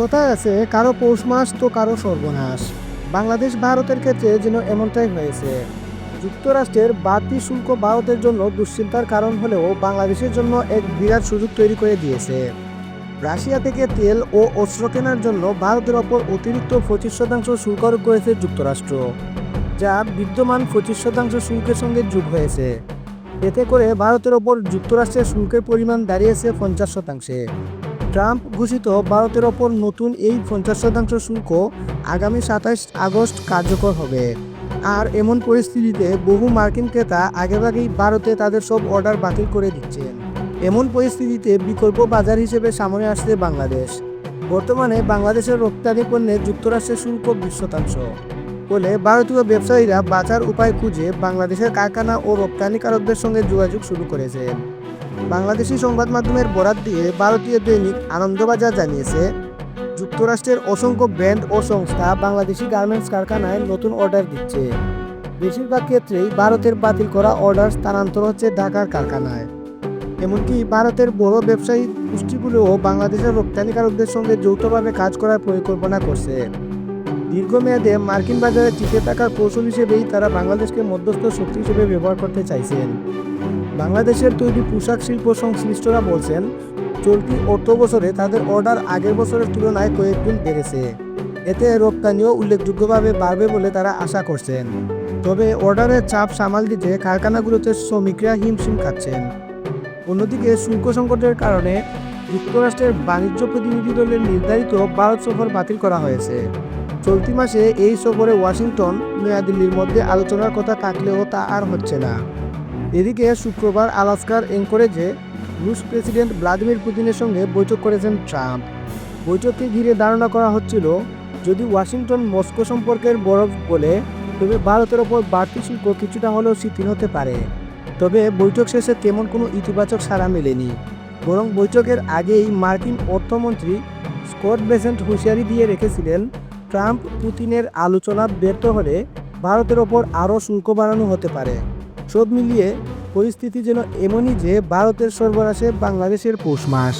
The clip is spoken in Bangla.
কোথায় আছে? কারও পৌষ মাস তো কারও সর্বনাশ। বাংলাদেশ ভারতের ক্ষেত্রে যেন এমনটাই হয়েছে। যুক্তরাষ্ট্রের বাড়তি শুল্ক ভারতের জন্য দুশ্চিন্তার কারণ হলেও বাংলাদেশের জন্য এক বিরাট সুযোগ তৈরি করে দিয়েছে। রাশিয়া থেকে তেল ও অস্ত্র কেনার জন্য ভারতের ওপর অতিরিক্ত পঁচিশ শতাংশ শুল্ক আরোপ করেছে যুক্তরাষ্ট্র, যা বিদ্যমান পঁচিশ শতাংশ শুল্কের সঙ্গে যোগ হয়েছে। এতে করে ভারতের ওপর যুক্তরাষ্ট্রের শুল্কের পরিমাণ দাঁড়িয়েছে পঞ্চাশ শতাংশে। ট্রাম্প ঘোষিত ভারতের ওপর নতুন এই পঞ্চাশ শতাংশ শুল্ক আগামী সাতাশ আগস্ট কার্যকর হবে। আর এমন পরিস্থিতিতে বহু মার্কিন ক্রেতা আগেভাগেই ভারতে তাদের সব অর্ডার বাতিল করে দিচ্ছেন। এমন পরিস্থিতিতে বিকল্প বাজার হিসেবে সামনে আসছে বাংলাদেশ। বর্তমানে বাংলাদেশের রপ্তানি পণ্যে যুক্তরাষ্ট্রের শুল্ক বিশ শতাংশ। ফলে ভারতীয় ব্যবসায়ীরা বাঁচার উপায় খুঁজে বাংলাদেশের কারখানা ও রপ্তানিকারকদের সঙ্গে যোগাযোগ শুরু করেছেন। বাংলাদেশি সংবাদ মাধ্যমের বরাত দিয়ে ভারতীয় দৈনিক আনন্দবাজার জানিয়েছে, যুক্তরাষ্ট্রের অসংখ্য ব্র্যান্ড ও সংস্থা বাংলাদেশি গার্মেন্টস কারখানায় নতুন অর্ডার দিচ্ছে। বেশিরভাগ ক্ষেত্রেই ভারতের বাতিল করা অর্ডার স্থানান্তর হচ্ছে ঢাকার কারখানায়। এমনকি ভারতের বড় ব্যবসায়ী গোষ্ঠীগুলোও বাংলাদেশের রপ্তানিকারকদের সঙ্গে যৌথভাবে কাজ করার পরিকল্পনা করছে। দীর্ঘমেয়াদে মার্কিন বাজারে টিকে থাকার কৌশল হিসেবেই তারা বাংলাদেশকে মধ্যস্থ শক্তি হিসেবে ব্যবহার করতে চাইছেন। বাংলাদেশের তৈরি পোশাক শিল্প সংশ্লিষ্টরা বলছেন, চলতি অর্থ বছরে তাদের অর্ডার আগের বছরের তুলনায় কয়েকগুণ বেড়েছে। এতে রপ্তানিও উল্লেখযোগ্যভাবে বাড়বে বলে তারা আশা করছেন। তবে অর্ডারের চাপ সামাল দিতে কারখানাগুলোতে শ্রমিকরা হিমশিম খাচ্ছেন। অন্যদিকে শুল্ক সংকটের কারণে যুক্তরাষ্ট্রের বাণিজ্য প্রতিনিধি দলের নির্ধারিত ভারত সফর বাতিল করা হয়েছে। চলতি মাসে এই সফরে ওয়াশিংটন, নয়াদিল্লির মধ্যে আলোচনার কথা থাকলেও তা আর হচ্ছে না। এদিকে শুক্রবার আলাস্কার এঙ্করেজে রুশ প্রেসিডেন্ট ভ্লাদিমির পুতিনের সঙ্গে বৈঠক করেছেন ট্রাম্প। বৈঠককে ঘিরে ধারণা করা হচ্ছিল, যদি ওয়াশিংটন মস্কো সম্পর্কের বরফ বলে তবে ভারতের ওপর বাড়তি শুল্ক কিছুটা হলেও শিথিল হতে পারে। তবে বৈঠক শেষে তেমন কোনো ইতিবাচক সাড়া মেলেনি। বরং বৈঠকের আগেই মার্কিন অর্থমন্ত্রী স্কট বেসেন্ট হুঁশিয়ারি দিয়ে রেখেছিলেন, ট্রাম্প পুতিনের আলোচনা ব্যর্থ হলে ভারতের ওপর আরও শুল্ক বাড়ানো হতে পারে। সব মিলিয়ে পরিস্থিতি যেন এমনই যে ভারতের সর্বনাশে বাংলাদেশের পৌষ মাস।